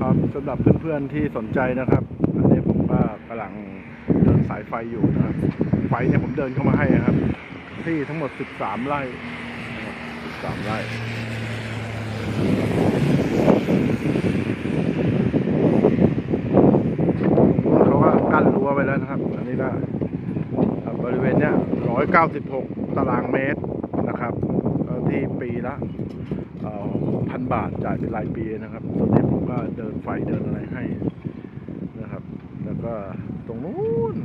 ครับสำหรับเพื่อนๆที่สนใจนะครับอันนี้ผมก็กำลังเดินสายไฟอยู่นะครับ ไฟเนี่ยผมเดินเข้ามาให้นะครับ ที่ทั้งหมด 13 ไร่นะครับ13ไร่เขาก็กั้นรั้วไว้แล้วนะครับ อันนี้ก็เอ่อบริเวณเนี้ย196 ตารางเมตรนะครับ ที่ปีละ พันบาทจ่ายเป็นรายปีนะครับส่วนนี้ผมก็เดินไฟเดินอะไรให้นะครับ แล้วก็ตรงนู้น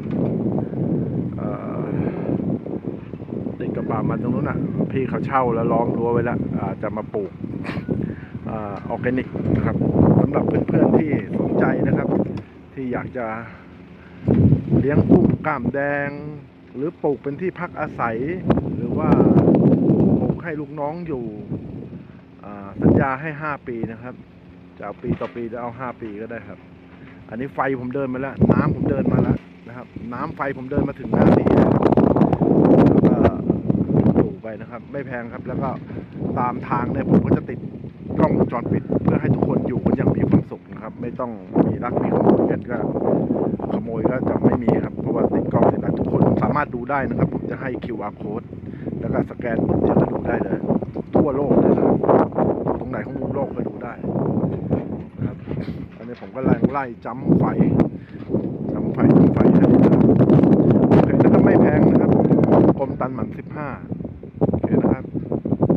เอ่อติดกับป่ามันตรงนู้นอะ พี่เขาเช่าแล้วล้อมรั้วไว้แล้วจะมาปลูกออร์แกนิกนะครับสำหรับเพื่อนๆที่สนใจนะครับ ที่อยากจะเลี้ยงกุ้งกล้ามแดง หรือปลูกเป็นที่พักอาศัย หรือว่าปลูกให้ลูกน้องอยู่ สัญญาให้ห้าปีนะครับจะเอาปีต่อปีจะเอาห้าปีก็ได้ครับ อันนี้ไฟผมเดินมาแล้ว น้ำผมเดินมาแล้วนะครับ น้ำไฟผมเดินมาถึงหน้านี้แล้วแล้วก็ปลูกไปนะครับ ไม่แพงครับ แล้วก็ตามทางเนี่ยผมก็จะติดกล้องวงจรปิด เพื่อให้ทุกคนอยู่กันอย่างมีความสุขนะครับ ไม่ต้องมีรักมีขโมยกันก็ขโมยก็จะไม่มีครับ เพราะว่าติดกล้องติดอะไรทุกคนสามารถดูได้นะครับ ผมจะให้ QR code แล้วก็สแกนปุ๊บจะดูได้เลย ได้นะครับอันนี้ผมก็ไล่ไล่จ้ำไฟจ้ำไฟจ้ำไฟให้นะครับโอเคถ้าไม่แพงนะครับกรมตันหมันสิบห้า